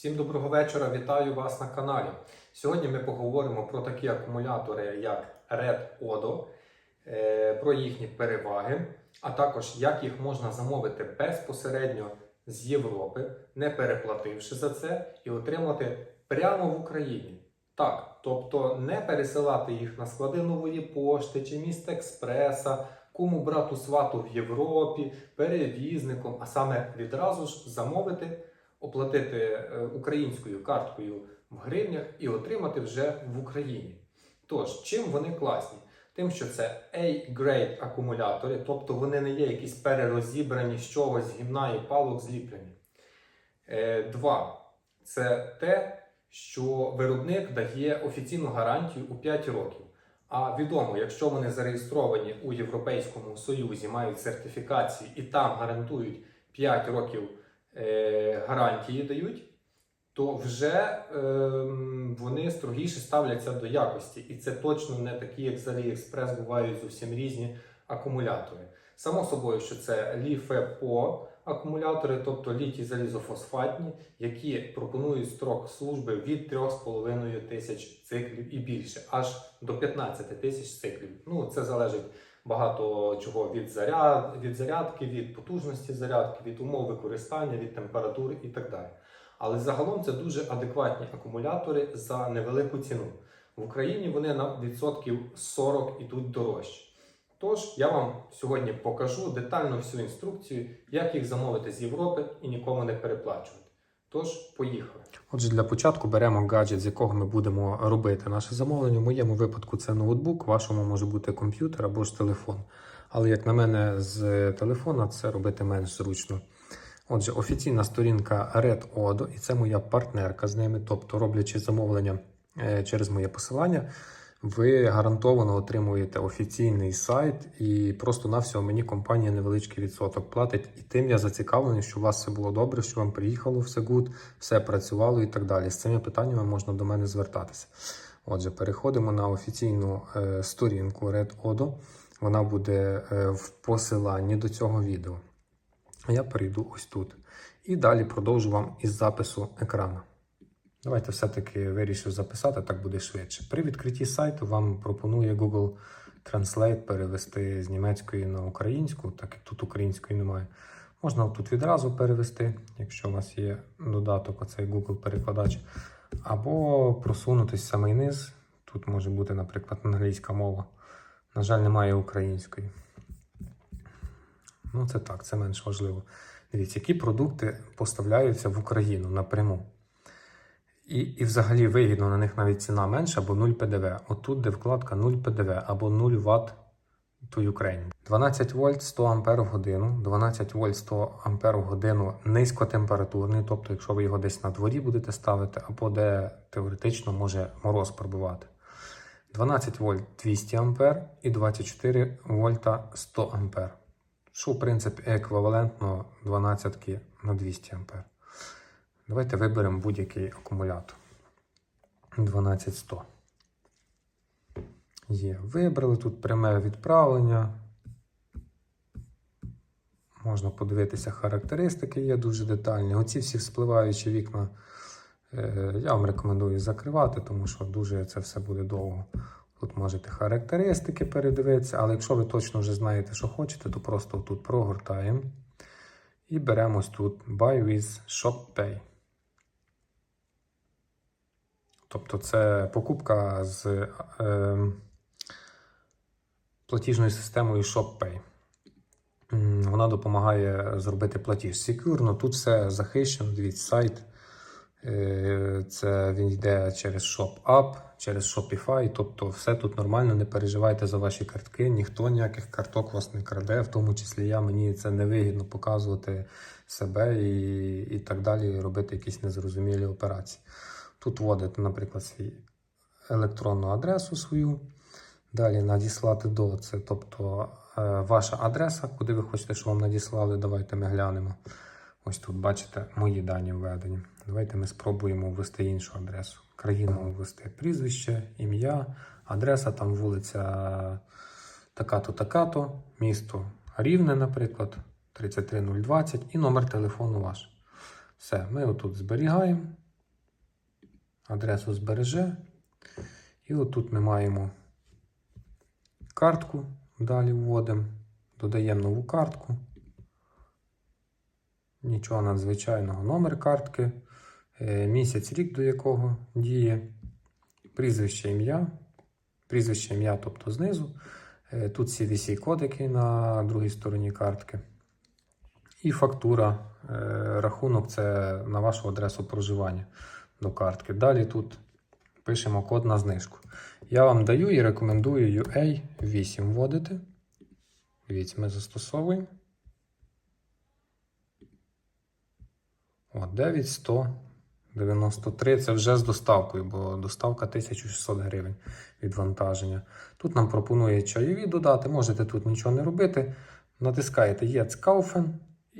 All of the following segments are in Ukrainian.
Всім доброго вечора, вітаю вас на каналі. Сьогодні ми поговоримо про такі акумулятори, як Red Odo, е, про їхні переваги, а також як їх можна замовити безпосередньо з Європи, не переплативши за це, і отримати прямо в Україні. Так, тобто не пересилати їх на склади нової пошти чи міст експреса, кому брату свату в Європі, перевізником, а саме відразу ж замовити оплатити е, українською карткою в гривнях і отримати вже в Україні. Тож, чим вони класні? Тим, що це A-grade акумулятори, тобто вони не є якісь перерозібрані з чогось гімна і палок зліплені. Е, Два. Це те, що виробник дає офіційну гарантію у 5 років. А відомо, якщо вони зареєстровані у Європейському Союзі, мають сертифікацію і там гарантують 5 років гарантії дають, то вже ем, вони строгіше ставляться до якості. І це точно не такі, як з AliExpress, бувають зовсім різні акумулятори. Само собою, що це LiFePO акумулятори, тобто літій залізофосфатні, які пропонують строк служби від 3,5 тисяч циклів і більше, аж до 15 тисяч циклів. Ну, це залежить багато чого від, заряд, від зарядки, від потужності зарядки, від умов використання, від температури і так далі. Але загалом це дуже адекватні акумулятори за невелику ціну. В Україні вони на відсотків 40 ідуть дорожче. Тож я вам сьогодні покажу детально всю інструкцію, як їх замовити з Європи і нікому не переплачувати. Тож, поїхали. Отже, для початку беремо гаджет, з якого ми будемо робити наше замовлення. В моєму випадку це ноутбук, вашому може бути комп'ютер або ж телефон. Але як на мене, з телефона це робити менш зручно. Отже, офіційна сторінка Red Odo, і це моя партнерка з ними, тобто роблячи замовлення е, через моє посилання, ви гарантовано отримуєте офіційний сайт, і просто на всього мені компанія невеличкий відсоток платить. І тим я зацікавлений, що у вас все було добре, що вам приїхало все гуд, все працювало і так далі. З цими питаннями можна до мене звертатися. Отже, переходимо на офіційну е, сторінку Red Odo. Вона буде е, в посиланні до цього відео. Я перейду ось тут. І далі продовжу вам із запису екрану. Давайте все-таки вирішив записати, так буде швидше. При відкритті сайту вам пропонує Google Translate перевести з німецької на українську, так як тут української немає. Можна тут відразу перевести, якщо у вас є додаток, оцей Google перекладач, або просунутись в самий низ. Тут може бути, наприклад, англійська мова. На жаль, немає української. Ну, це так, це менш важливо. Дивіться, які продукти поставляються в Україну напряму. І, і взагалі вигідно на них навіть ціна менша або 0 ПДВ. Отут, де вкладка 0 ПДВ або 0 Вт to Ukraine. 12 вольт 100 ампер в годину, 12 вольт 100 ампер в годину низькотемпературний, тобто, якщо ви його десь на дворі будете ставити, або де теоретично може мороз пробивати. 12 вольт 200 ампер і 24 вольта 100 ампер. Що, в принципі, еквівалентно 12 на 200 ампер. Давайте виберемо будь-який акумулятор. 12100. Є. Вибрали тут пряме відправлення. Можна подивитися характеристики, є дуже детальні. Оці всі вспливаючі вікна е, я вам рекомендую закривати, тому що дуже це все буде довго. Тут можете характеристики передивитися, але якщо ви точно вже знаєте, що хочете, то просто тут прогортаємо і беремо ось тут Buy with Shop Pay. Тобто це покупка з е, платіжною системою ShopPay. Вона допомагає зробити платіж секюрно. Тут все захищено. Дивіться, сайт. Е, Це він йде через ShopUp, через Shopify. Тобто все тут нормально, не переживайте за ваші картки, ніхто ніяких карток вас не краде, в тому числі я. Мені це невигідно показувати себе і, і так далі, робити якісь незрозумілі операції. Тут вводите, наприклад, свій електронну адресу свою. Далі надіслати до це, тобто е, ваша адреса, куди ви хочете, щоб вам надіслали. Давайте ми глянемо. Ось тут бачите мої дані введені. Давайте ми спробуємо ввести іншу адресу. Країну ввести прізвище, ім'я, адреса, там вулиця така-то, така-то, місто Рівне, наприклад, 33020 і номер телефону ваш. Все, ми отут зберігаємо. Адресу збереже. І отут ми маємо картку. Далі вводимо, додаємо нову картку. Нічого надзвичайного. Номер картки, е, місяць, рік до якого діє, прізвище ім'я, прізвище ім'я, тобто знизу. Е, Тут CVC кодики на другій стороні картки. І фактура, е, рахунок це на вашу адресу проживання до картки. Далі тут пишемо код на знижку. Я вам даю і рекомендую UA8 вводити. Дивіться, ми застосовуємо. О, 9193 це вже з доставкою, бо доставка 1600 гривень відвантаження. Тут нам пропонує чайові додати, можете тут нічого не робити. Натискаєте Jetzt kaufen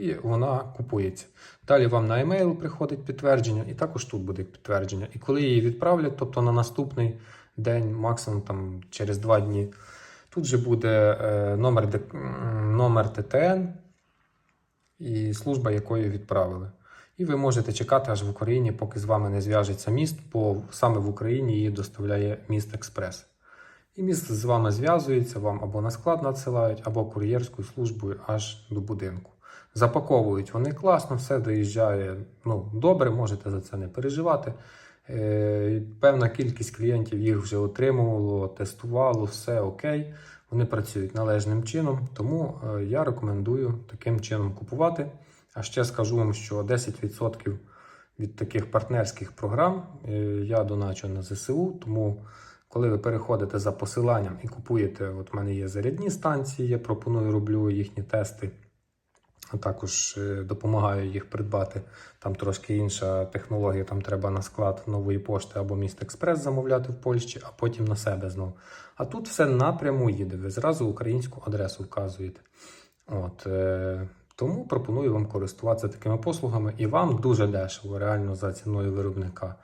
і вона купується. Далі вам на емейл приходить підтвердження, і також тут буде підтвердження. І коли її відправлять, тобто на наступний день, максимум там через два дні, тут вже буде е, номер, номер ТТН і служба, якою відправили. І ви можете чекати аж в Україні, поки з вами не зв'яжеться міст, бо саме в Україні її доставляє міст Експрес. І міст з вами зв'язується, вам або на склад надсилають, або кур'єрською службою аж до будинку. Запаковують вони класно, все доїжджає ну, добре, можете за це не переживати. Е, певна кількість клієнтів їх вже отримувало, тестувало, все окей. Вони працюють належним чином, тому е, я рекомендую таким чином купувати. А ще скажу вам, що 10% від таких партнерських програм е, я доначу на ЗСУ. Тому, коли ви переходите за посиланням і купуєте, от в мене є зарядні станції, я пропоную роблю їхні тести. А також е, допомагаю їх придбати. Там трошки інша технологія, там треба на склад нової пошти або міст Експрес замовляти в Польщі, а потім на себе знову. А тут все напряму їде. Ви зразу українську адресу вказуєте. От, е, тому пропоную вам користуватися такими послугами і вам дуже дешево, реально за ціною виробника.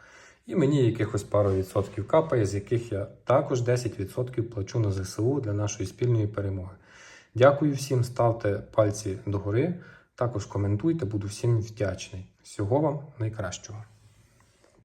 І мені якихось пару відсотків капає, з яких я також 10% плачу на ЗСУ для нашої спільної перемоги. Дякую всім, ставте пальці догори, також коментуйте, буду всім вдячний. Всього вам найкращого.